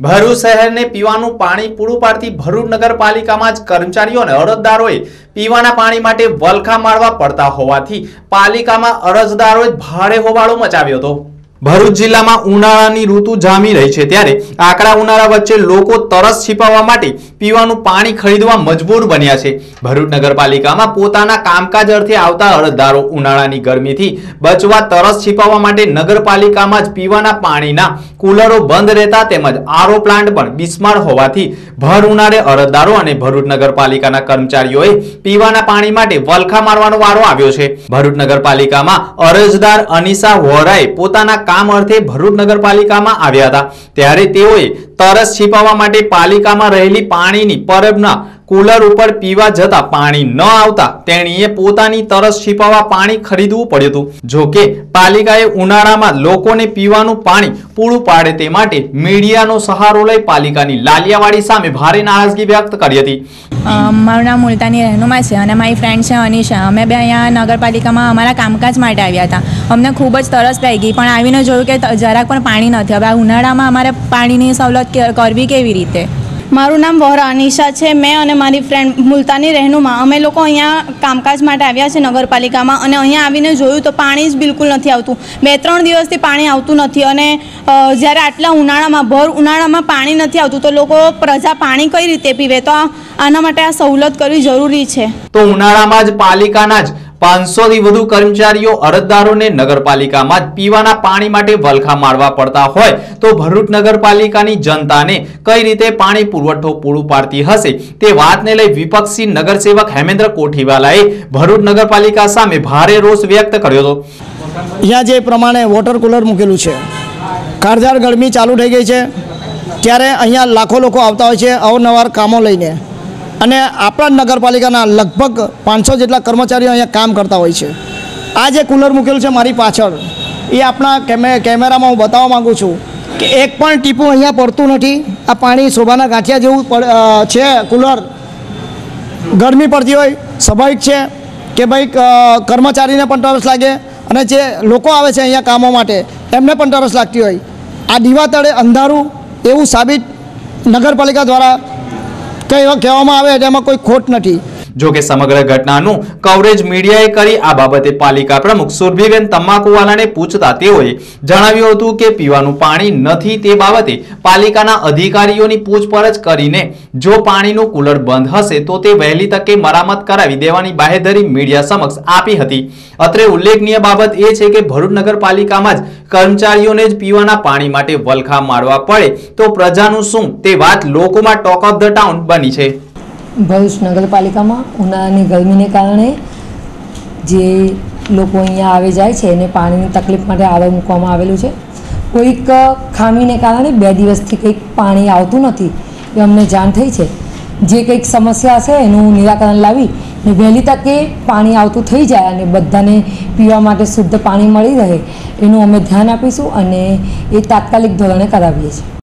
ભરૂચ શહેરને પીવાનું પાણી પૂરું પાડતી ભરૂચ નગરપાલિકામાં જ કર્મચારીઓ અને અરજદારોએ પીવાના પાણી માટે વલખા મારવા પડતા હોવાથી પાલિકામાં અરજદારોએ ભારે હોબાળો મચાવ્યો હતો. ભરૂચ જિલ્લામાં ઉનાળાની ઋતુ જામી રહી છે ત્યારે આકરા ઉનાળા વચ્ચે લોકો તરસ છીપાવવા માટે પીવાનું પાણી ખરીદવા મજબૂર બન્યા છે. ભરૂચ નગરપાલિકામાં પોતાના કામકાજ અર્થે આવતા અરજદારો ઉનાળાની ગરમીથી બચવા તરસ છીપાવવા માટે નગરપાલિકામાં જ પીવાના પાણીના કુલરો બંધ રહેતા તેમજ આરો પ્લાન્ટ પણ બિસ્માર હોવાથી ભર ઉનાળે અરજદારો અને ભરૂચ નગરપાલિકાના કર્મચારીઓએ પીવાના પાણી માટે વલખા મારવાનો વારો આવ્યો છે. ભરૂચ નગરપાલિકામાં અરજદાર અનિસા વોરાએ પોતાના કામ અર્થે ભરૂચ નગરપાલિકામાં આવ્યા હતા. ત્યારે તેઓએ તરસ છીપાવવા માટે પાલિકામાં રહેલી પાણીની પરબના કુલર ઉપર પીવા જતા પાણી ન આવતા તેણીએ પોતાની તરસ છીપાવવા પાણી ખરીદવું પડ્યું હતું. જો કે પાલિકાએ ઉનાળામાં લોકોને પીવાનું પાણી પૂરું પાડે તે માટે મીડિયાનો સહારો લઈ પાલિકાની લાલિયાવાડી સામે ભારે નારાજગી વ્યક્ત કરી હતી. મારું નામ મુલતાની રહેનુમા છે અને મારી ફ્રેન્ડ છે અનિશા. અમે બે અહીંયા નગરપાલિકામાં અમારા કામકાજ માટે આવ્યા હતા. અમને ખૂબ જ તરસ લાગી ગઈ, પણ આવીને જોયું કે જરાક પણ પાણી નથી. હવે ઉનાળામાં અમારે પાણીની સવલત કરવી કેવી રીતે? મારું નામ વોહરા અનિશા છે. મેં અને મારી ફ્રેન્ડ મુલતાની રહેનુમાં અમે લોકો અહીંયા કામકાજ માટે આવ્યા છે નગરપાલિકામાં અને અહીંયા આવીને જોયું તો પાણી જ બિલકુલ નથી આવતું. બે ત્રણ દિવસથી પાણી આવતું નથી અને જ્યારે આટલા ઉનાળામાં, ભર ઉનાળામાં પાણી નથી આવતું તો લોકો પ્રજા પાણી કઈ રીતે પીવે? તો આના માટે આ સવલત કરવી જરૂરી છે. તો ઉનાળામાં જ પાલિકાના જ પાંચસો થી વધુ કર્મચારીઓ અરજદારોને નગરપાલિકામાં પીવાના પાણી માટે વલખા મારવા પડતા હોય તો ભરૂચ નગરપાલિકાની જનતાને કઈ રીતે પાણી પુરવઠો પૂરું પાડતી હશે તે વાતને લઈ વિપક્ષી નગરસેવક હેમેન્દ્ર કોઠીવાલાએ ભરૂચ નગરપાલિકા સામે ભારે રોષ વ્યક્ત કર્યો હતો. અહીંયા જે પ્રમાણે વોટર કુલર મૂકેલું છે કાળઝાળ ગરમી ચાલુ થઈ ગઈ છે, ત્યારે અહીંયા લાખો લોકો આવતા હોય છે અવનવાર કામો લઈને. અને આપણા નગરપાલિકાના લગભગ પાંચસો જેટલા કર્મચારીઓ અહીંયા કામ કરતા હોય છે. આ જે કુલર મૂકેલું છે મારી પાછળ, એ આપણા કેમે, કેમેરામાં હું બતાવવા માગું છું કે એક પણ ટીપું અહીંયા પડતું નથી. આ પાણી શોભાના ગાંઠિયા જેવું પડ- છે કુલર. ગરમી પડતી હોય, સ્વાભાવિક છે કે ભાઈ કર્મચારીને પણ તરસ લાગે અને જે લોકો આવે છે અહીંયા કામો માટે, એમને પણ તરસ લાગતી હોય. આ દીવા તળે અંધારું એવું સાબિત નગરપાલિકા દ્વારા કહેવા કહેવામાં આવે તેમાં કોઈ ખોટ નથી. જો કે સમગ્ર ઘટનાનું કવરેજ મીડિયાએ કરી આ બાબતે પાલિકા પ્રમુખ સુરભીબેન તમાકુવાલાને પૂછતા તેઓએ જણાવ્યું હતું કે પીવાનું પાણી નથી તે બાબતે પાલિકાના અધિકારીઓની પૂછપરછ કરીને જો પાણીનું કુલર બંધ હશે તો તે વહેલી તકે મરામત કરાવી દેવાની બાહેધરી મીડિયા સમક્ષ આપી હતી. અત્રે ઉલ્લેખનીય બાબત એ છે કે ભરૂચ નગરપાલિકામાં જ કર્મચારીઓને જ પીવાના પાણી માટે વલખા મારવા પડે તો પ્રજાનું શું તે વાત લોકોમાં ટોક ઓફ ધ ટાઉન બની છે? ભરૂચ નગરપાલિકામાં ઉનાળાની ગરમીને કારણે જે લોકો અહીંયા આવે જાય છે, એને પાણીની તકલીફ માટે આરો મૂકવામાં આવેલું છે. કોઈક ખામીને કારણે બે દિવસથી કંઈક પાણી આવતું નથી એ અમને જાણ થઈ છે. જે કંઈક સમસ્યા હશે એનું નિરાકરણ લાવી ને વહેલી તકે પાણી આવતું થઈ જાય અને બધાને પીવા માટે શુદ્ધ પાણી મળી રહે, એનું અમે ધ્યાન આપીશું અને એ તાત્કાલિક ધોરણે કરાવીએ છીએ.